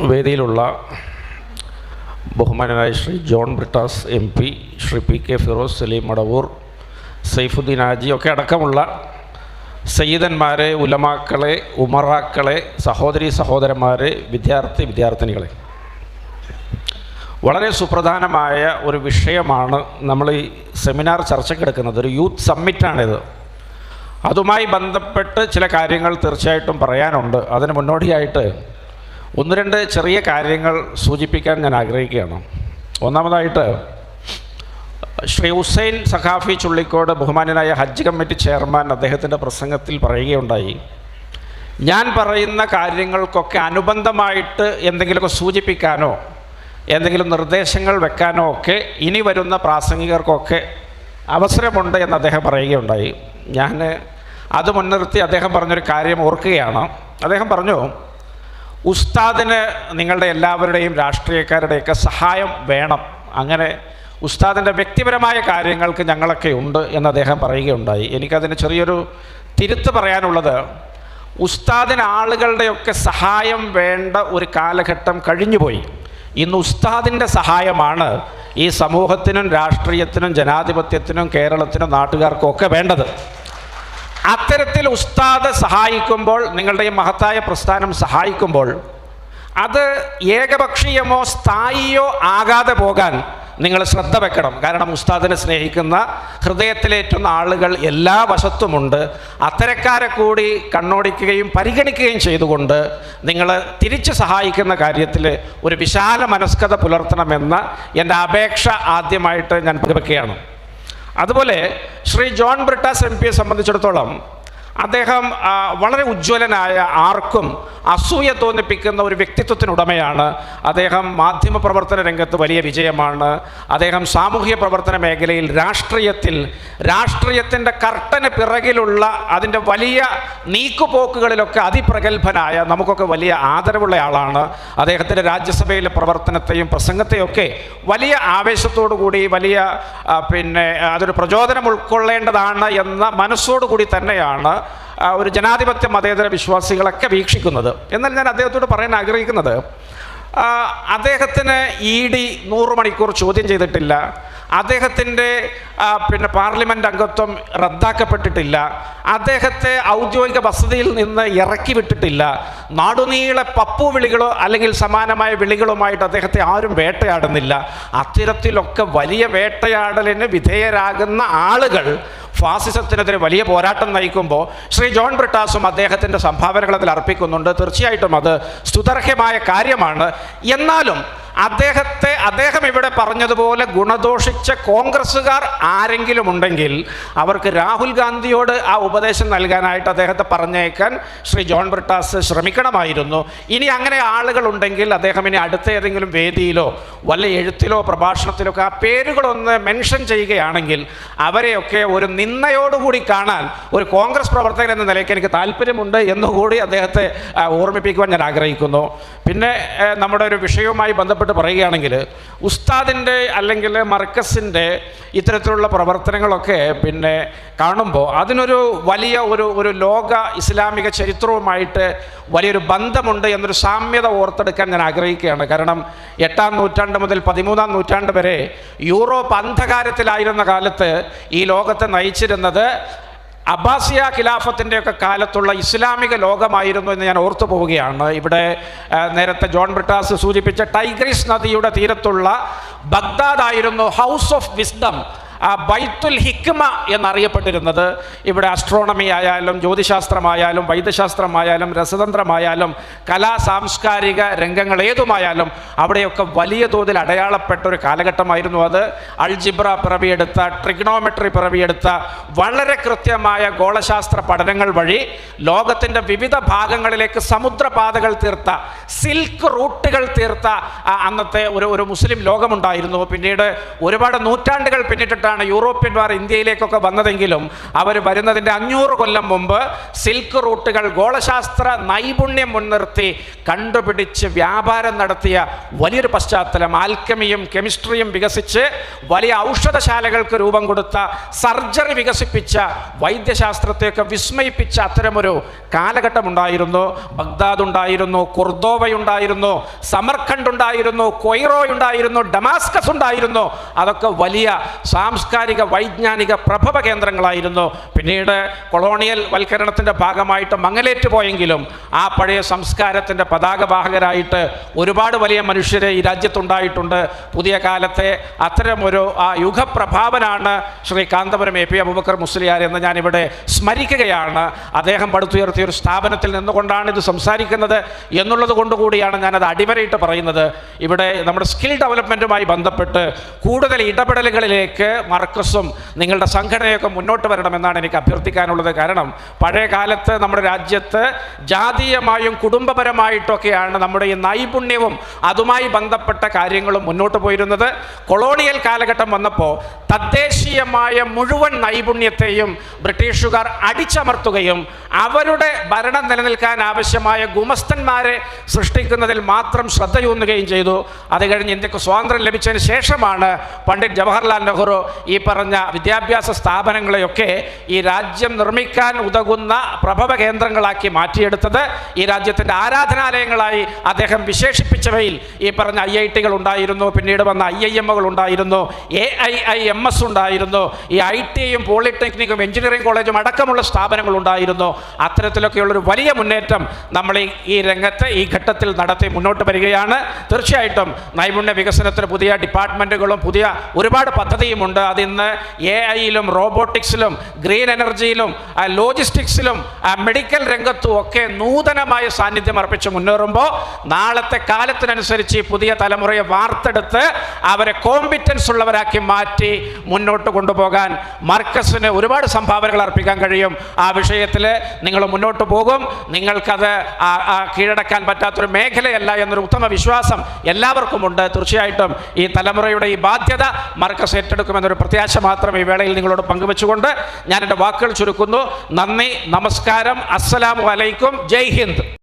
വേദിയിലുള്ള ബഹുമാനനായ Shri John Brittas M P Shri P K Firoz Saleem Madavoor Saifuddin Haji ഒക്കെ അടക്കമുള്ള സയ്യിദന്മാരെ ഉലമാക്കളെ ഉമറാക്കളെ സഹോദരി സഹോദരന്മാരെ വിദ്യാർത്ഥി വിദ്യാർത്ഥിനികളെ. വളരെ സുപ്രധാനമായ ഒരു വിഷയമാണ് നമ്മൾ ഈ സെമിനാർ ചർച്ചയ്ക്കെടുക്കുന്നത് ഒരു യൂത്ത് സമ്മിറ്റാണിത്. അതുമായി ബന്ധപ്പെട്ട് ചില കാര്യങ്ങൾ തീർച്ചയായിട്ടും പറയാനുണ്ട്. അതിന് മുന്നോടിയായിട്ട് ഒന്ന് രണ്ട് ചെറിയ കാര്യങ്ങൾ സൂചിപ്പിക്കാൻ ഞാൻ ആഗ്രഹിക്കുകയാണ്. ഒന്നാമതായിട്ട് ശ്രീ ഹുസൈൻ സഖാഫി ചുള്ളിക്കോട് ബഹുമാനനായ ഹജ്ജ് കമ്മിറ്റി ചെയർമാൻ അദ്ദേഹത്തിന്റെ പ്രസംഗത്തിൽ പറയുകയുണ്ടായി ഞാൻ പറയുന്ന കാര്യങ്ങൾക്കൊക്കെ അനുബന്ധമായിട്ട് എന്തെങ്കിലുമൊക്കെ സൂചിപ്പിക്കാനോ എന്തെങ്കിലും നിർദ്ദേശങ്ങൾ വെക്കാനോ ഒക്കെ ഇനി വരുന്ന പ്രാസംഗികർക്കൊക്കെ അവസരമുണ്ട് എന്ന് അദ്ദേഹം പറയുകയുണ്ടായി. ഞാൻ അത് മുൻനിർത്തി അദ്ദേഹം പറഞ്ഞൊരു കാര്യം ഓർക്കുകയാണ്. അദ്ദേഹം പറഞ്ഞു ഉസ്താദിന് നിങ്ങളുടെ എല്ലാവരുടെയും രാഷ്ട്രീയക്കാരുടെയൊക്കെ സഹായം വേണം. അങ്ങനെ ഉസ്താദിന്റെ വ്യക്തിപരമായ കാര്യങ്ങൾക്ക് ഞങ്ങളൊക്കെ ഉണ്ട് എന്ന് അദ്ദേഹം പറയുകയുണ്ടായി. എനിക്കതിന് ചെറിയൊരു തിരുത്ത് പറയാനുള്ളത് ഉസ്താദിന് ആളുകളുടെയൊക്കെ സഹായം വേണ്ട ഒരു കാലഘട്ടം കഴിഞ്ഞുപോയി. ഇന്ന് ഉസ്താദിന്റെ സഹായമാണ് ഈ സമൂഹത്തിനും രാഷ്ട്രീയത്തിനും ജനാധിപത്യത്തിനും കേരളത്തിനും നാട്ടുകാർക്കും ഒക്കെ വേണ്ടത്. അത്തരത്തിൽ ഉസ്താദ് സഹായിക്കുമ്പോൾ നിങ്ങളുടെ ഈ മഹത്തായ പ്രസ്ഥാനം സഹായിക്കുമ്പോൾ അത് ഏകപക്ഷീയമോ സ്ഥായിയോ ആകാതെ പോകാൻ നിങ്ങൾ ശ്രദ്ധ വെക്കണം. കാരണം ഉസ്താദിനെ സ്നേഹിക്കുന്ന ഹൃദയത്തിലേറ്റുന്ന ആളുകൾ എല്ലാ വശത്തുമുണ്ട്. അത്തരക്കാരെ കൂടി കണ്ണോടിക്കുകയും പരിഗണിക്കുകയും ചെയ്തുകൊണ്ട് നിങ്ങൾ തിരിച്ച് സഹായിക്കുന്ന കാര്യത്തിൽ ഒരു വിശാല മനസ്കത പുലർത്തണമെന്ന എന്റെ അപേക്ഷ ആദ്യമായിട്ട് ഞാൻ പങ്കുവെക്കുകയാണ്. അതുപോലെ ശ്രീ ജോൺ ബ്രിട്ടാസ് എം പിയെ സംബന്ധിച്ചിടത്തോളം അദ്ദേഹം വളരെ ഉജ്ജ്വലനായ ആർക്കും അസൂയ തോന്നിപ്പിക്കുന്ന ഒരു വ്യക്തിത്വത്തിനുടമയാണ് അദ്ദേഹം മാധ്യമ പ്രവർത്തന രംഗത്ത് വലിയ വിജയമാണ്. അദ്ദേഹം സാമൂഹ്യ പ്രവർത്തന മേഖലയിൽ രാഷ്ട്രീയത്തിൽ രാഷ്ട്രീയത്തിന്റെ കർട്ടന് പിറകിലുള്ള അതിന്റെ വലിയ നീക്കുപോക്കുകളിലൊക്കെ അതിപ്രഗത്ഭനായ നമുക്കൊക്കെ വലിയ ആദരവുള്ള ആളാണ്. അദ്ദേഹത്തിന്റെ രാജ്യസഭയിലെ പ്രവർത്തനത്തെയും പ്രസംഗത്തെയൊക്കെ വലിയ ആവേശത്തോടു കൂടി വലിയ പിന്നെ അതൊരു പ്രചോദനം ഉൾക്കൊള്ളേണ്ടതാണ് എന്ന മനസ്സോടുകൂടി തന്നെയാണ് ഒരു ജനാധിപത്യ മതേതര വിശ്വാസികളൊക്കെ വീക്ഷിക്കുന്നത്. എന്നാൽ ഞാൻ അദ്ദേഹത്തോട് പറയാൻ ആഗ്രഹിക്കുന്നത് അദ്ദേഹത്തിന് ഇ ഡി നൂറ് മണിക്കൂർ ചോദ്യം ചെയ്തിട്ടില്ല. അദ്ദേഹത്തിന്റെ പിന്നെ പാർലമെന്റ് അംഗത്വം റദ്ദാക്കപ്പെട്ടിട്ടില്ല. അദ്ദേഹത്തെ ഔദ്യോഗിക വസതിയിൽ നിന്ന് ഇറക്കി വിട്ടിട്ടില്ല. നാടുനീളെ പപ്പു വിളികളോ അല്ലെങ്കിൽ സമാനമായ വിളികളുമായിട്ട് അദ്ദേഹത്തെ ആരും വേട്ടയാടുന്നില്ല. അത്തരത്തിലൊക്കെ വലിയ വേട്ടയാടലിന് വിധേയരാകുന്ന ആളുകൾ ഫാസിസത്തിനെതിരെ വലിയ പോരാട്ടം നയിക്കുമ്പോൾ ശ്രീ ജോൺ ബ്രിട്ടാസും അദ്ദേഹത്തിന്റെ സംഭാവനകൾ അതിൽ അർപ്പിക്കുന്നുണ്ട്. തീർച്ചയായിട്ടും അത് സ്തുതർഹ്യമായ കാര്യമാണ്. എന്നാലും അദ്ദേഹത്തെ അദ്ദേഹം ഇവിടെ പറഞ്ഞതുപോലെ ഗുണദോഷിച്ച കോൺഗ്രസ്സുകാർ ആരെങ്കിലും ഉണ്ടെങ്കിൽ അവർക്ക് രാഹുൽ ഗാന്ധിയോട് ആ ഉപദേശം നൽകാനായിട്ട് അദ്ദേഹത്തെ പറഞ്ഞേക്കാൻ ശ്രീ ജോൺ ബ്രിട്ടാസ് ശ്രമിക്കണമായിരുന്നു. ഇനി അങ്ങനെ ആളുകളുണ്ടെങ്കിൽ അദ്ദേഹം ഇനി അടുത്ത ഏതെങ്കിലും വേദിയിലോ വല്ല എഴുത്തിലോ പ്രഭാഷണത്തിലോ ഒക്കെ ആ പേരുകളൊന്ന് മെൻഷൻ ചെയ്യുകയാണെങ്കിൽ അവരെയൊക്കെ ഒരു നിന്നയോടുകൂടി കാണാൻ ഒരു കോൺഗ്രസ് പ്രവർത്തകൻ എന്ന നിലയ്ക്ക് എനിക്ക് താല്പര്യമുണ്ട് എന്നുകൂടി അദ്ദേഹത്തെ ഓർമ്മിപ്പിക്കുവാൻ ഞാൻ ആഗ്രഹിക്കുന്നു. പിന്നെ നമ്മുടെ ഒരു വിഷയവുമായി ബന്ധപ്പെട്ട് പറയുകയാണെങ്കിൽ ഉസ്താദിന്റെ അല്ലെങ്കിൽ മർക്കസിന്റെ ഇത്തരത്തിലുള്ള പ്രവർത്തനങ്ങളൊക്കെ പിന്നെ കാണുമ്പോൾ അതിനൊരു വലിയ ഒരു ഒരു ലോക ഇസ്ലാമിക ചരിത്രവുമായിട്ട് വലിയൊരു ബന്ധമുണ്ട് എന്നൊരു സാമ്യത ഓർത്തെടുക്കാൻ ഞാൻ ആഗ്രഹിക്കുകയാണ്. കാരണം എട്ടാം നൂറ്റാണ്ട് മുതൽ പതിമൂന്നാം നൂറ്റാണ്ട് വരെ യൂറോപ്പ് അന്ധകാരത്തിലായിരുന്ന കാലത്ത് ഈ ലോകത്തെ നയിച്ചിരുന്നത് അബ്ബാസിയ ഖിലാഫത്തിന്റെ ഒക്കെ കാലത്തുള്ള ഇസ്ലാമിക ലോകമായിരുന്നു എന്ന് ഞാൻ ഓർത്തു പോവുകയാണ്. ഇവിടെ നേരത്തെ ജോൺ ബ്രിട്ടാസ് സൂചിപ്പിച്ച ടൈഗ്രീസ് നദിയുടെ തീരത്തുള്ള ബഗ്ദാദ് ആയിരുന്നു ഹൗസ് ഓഫ് വിസ്ഡം. ആ ബൈത്തുൽ ഹിക്മ എന്നറിയപ്പെട്ടിരുന്നത്. ഇവിടെ അസ്ട്രോണമി ആയാലും ജ്യോതിശാസ്ത്രമായാലും വൈദ്യശാസ്ത്രമായാലും രസതന്ത്രമായാലും കലാ സാംസ്കാരിക രംഗങ്ങൾ ഏതുമായാലും അവിടെയൊക്കെ വലിയ തോതിൽ അടയാളപ്പെട്ട ഒരു കാലഘട്ടമായിരുന്നു അത്. അൾജിബ്ര പിറവിയെടുത്ത ട്രിഗ്നോമെട്രി പിറവിയെടുത്ത വളരെ കൃത്യമായ ഗോളശാസ്ത്ര പഠനങ്ങൾ വഴി ലോകത്തിന്റെ വിവിധ ഭാഗങ്ങളിലേക്ക് സമുദ്രപാതകൾ തീർത്ത സിൽക്ക് റൂട്ടുകൾ തീർത്ത അന്നത്തെ ഒരു ഒരു മുസ്ലിം ലോകമുണ്ടായിരുന്നു. പിന്നീട് ഒരുപാട് നൂറ്റാണ്ടുകൾ പിന്നിട്ടിട്ട് സഞ്ചരിച്ചിട്ടാണ് യൂറോപ്യന്മാർ ഇന്ത്യയിലേക്കൊക്കെ വന്നതെങ്കിലും അവർ വരുന്നതിന്റെ അഞ്ഞൂറ് കൊല്ലം മുമ്പ് സിൽക്ക് റൂട്ടുകൾ ഗോളശാസ്ത്ര നൈപുണ്യം മുൻനിർത്തി കണ്ടുപിടിച്ച് വ്യാപാരം നടത്തിയ വലിയൊരു പശ്ചാത്തലം ആൽക്കമിയും കെമിസ്ട്രിയും വികസിച്ച് വലിയ ഔഷധശാലകൾക്ക് രൂപം കൊടുത്ത സർജറി വികസിപ്പിച്ച വൈദ്യശാസ്ത്രത്തെയൊക്കെ വിസ്മയിപ്പിച്ച അത്തരമൊരു കാലഘട്ടമുണ്ടായിരുന്നു. ബഗ്ദാദ് ഉണ്ടായിരുന്നു കുർദോവയുണ്ടായിരുന്നു സമർഖണ്ഡ് ഉണ്ടായിരുന്നു കൊയ്റോ ഉണ്ടായിരുന്നു ഡമാസ്കസ് ഉണ്ടായിരുന്നു അതൊക്കെ വലിയ സാംസ്കാരിക വൈജ്ഞാനിക പ്രഭവ കേന്ദ്രങ്ങളായിരുന്നു. പിന്നീട് കൊളോണിയൽ വൽക്കരണത്തിന്റെ ഭാഗമായിട്ട് മങ്ങലേറ്റ് പോയെങ്കിലും ആ പഴയ സംസ്കാരത്തിന്റെ പതാകവാഹകരായിട്ട് ഒരുപാട് വലിയ മനുഷ്യരെ ഈ രാജ്യത്തുണ്ടായിട്ടുണ്ട്. പുതിയ കാലത്തെ അത്തരമൊരു ആ യുഗപ്രഭാവനാണ് ശ്രീ കാന്തപുരം എ പി അബുബക്കർ മുസ്ലിയാർ എന്ന് ഞാനിവിടെ സ്മരിക്കുകയാണ്. അദ്ദേഹം പടുത്തുയർത്തിയ ഒരു സ്ഥാപനത്തിൽ നിന്നുകൊണ്ടാണ് ഇത് സംസാരിക്കുന്നത് എന്നുള്ളത് കൊണ്ടുകൂടിയാണ് ഞാനത് അടിവരയിട്ട് പറയുന്നത്. ഇവിടെ നമ്മുടെ സ്കിൽ ഡെവലപ്മെന്റുമായി ബന്ധപ്പെട്ട് കൂടുതൽ ഇടപെടലുകളിലേക്ക് മർക്കസും നിങ്ങളുടെ സംഘടനയൊക്കെ മുന്നോട്ട് വരണമെന്നാണ് എനിക്ക് അഭ്യർത്ഥിക്കാനുള്ളത്. കാരണം പഴയ കാലത്ത് നമ്മുടെ രാജ്യത്ത് ജാതീയമായും കുടുംബപരമായിട്ടൊക്കെയാണ് നമ്മുടെ ഈ നൈപുണ്യവും അതുമായി ബന്ധപ്പെട്ട കാര്യങ്ങളും മുന്നോട്ട് പോയിരുന്നത്. കൊളോണിയൽ കാലഘട്ടം വന്നപ്പോൾ തദ്ദേശീയമായ മുഴുവൻ നൈപുണ്യത്തെയും ബ്രിട്ടീഷുകാർ അടിച്ചമർത്തുകയും അവരുടെ ഭരണം നിലനിൽക്കാൻ ആവശ്യമായ ഗുമസ്തന്മാരെ സൃഷ്ടിക്കുന്നതിൽ മാത്രം ശ്രദ്ധയൂന്നുകയും ചെയ്തു. അത് കഴിഞ്ഞ് ഇന്ത്യയ്ക്ക് സ്വാതന്ത്ര്യം ലഭിച്ചതിന് ശേഷമാണ് പണ്ഡിറ്റ് ജവഹർലാൽ നെഹ്റു ഈ പറഞ്ഞ വിദ്യാഭ്യാസ സ്ഥാപനങ്ങളെയൊക്കെ ഈ രാജ്യം നിർമ്മിക്കാൻ ഉതകുന്ന പ്രഭവ കേന്ദ്രങ്ങളാക്കി മാറ്റിയെടുത്തത് ഈ രാജ്യത്തിന്റെ ആരാധനാലയങ്ങളായി അദ്ദേഹം വിശേഷിപ്പിച്ചവയിൽ ഈ പറഞ്ഞ ഐ ഐ ടികൾ ഉണ്ടായിരുന്നു പിന്നീട് വന്ന ഐ ഐ എമ്മുകൾ ഉണ്ടായിരുന്നു A I I M S ഉണ്ടായിരുന്നു ഈ ഐ ടിയും പോളിടെക്നിക്കും എഞ്ചിനീയറിംഗ് കോളേജും അടക്കമുള്ള സ്ഥാപനങ്ങൾ ഉണ്ടായിരുന്നു. അത്തരത്തിലൊക്കെയുള്ളൊരു വലിയ മുന്നേറ്റം നമ്മൾ ഈ രംഗത്ത് ഈ ഘട്ടത്തിൽ നടത്തി മുന്നോട്ട് വരികയാണ്. തീർച്ചയായിട്ടും നൈപുണ്യ വികസനത്തിന് പുതിയ ഡിപ്പാർട്ട്മെന്റുകളും പുതിയ ഒരുപാട് പദ്ധതിയുമുണ്ട്. അതിന്ന് എ ഐയിലും റോബോട്ടിക്സിലും ഗ്രീൻ എനർജിയിലും ലോജിസ്റ്റിക്സിലും മെഡിക്കൽ രംഗത്തും ഒക്കെ നൂതനമായ സാന്നിധ്യം അർപ്പിച്ച് മുന്നേറുമ്പോൾ നാളത്തെ കാലത്തിനനുസരിച്ച് ഈ പുതിയ തലമുറയെ വാർത്തെടുത്ത് അവരെ കോമ്പിറ്റൻസ് ഉള്ളവരാക്കി മാറ്റി മുന്നോട്ട് കൊണ്ടുപോകാൻ മർക്കസിന് ഒരുപാട് സംഭാവനകൾ അർപ്പിക്കാൻ കഴിയും. ആ വിഷയത്തിൽ നിങ്ങൾ മുന്നോട്ട് പോകും. നിങ്ങൾക്കത് കീഴടക്കാൻ പറ്റാത്തൊരു മേഖലയല്ല എന്നൊരു ഉത്തമ വിശ്വാസം എല്ലാവർക്കുമുണ്ട്. തീർച്ചയായിട്ടും ഈ തലമുറയുടെ ഈ ബാധ്യത മർക്കസ് ഏറ്റെടുക്കുമെന്നൊരു പ്രത്യാശ മാത്രം ഈ വേളയിൽ നിങ്ങളോട് പങ്കുവെച്ചുകൊണ്ട് ഞാൻ എന്റെ വാക്കുകൾ ചുരുക്കുന്നു. നന്ദി നമസ്കാരം. അസ്സലാമു അലൈക്കും. ജയ് ഹിന്ദ്.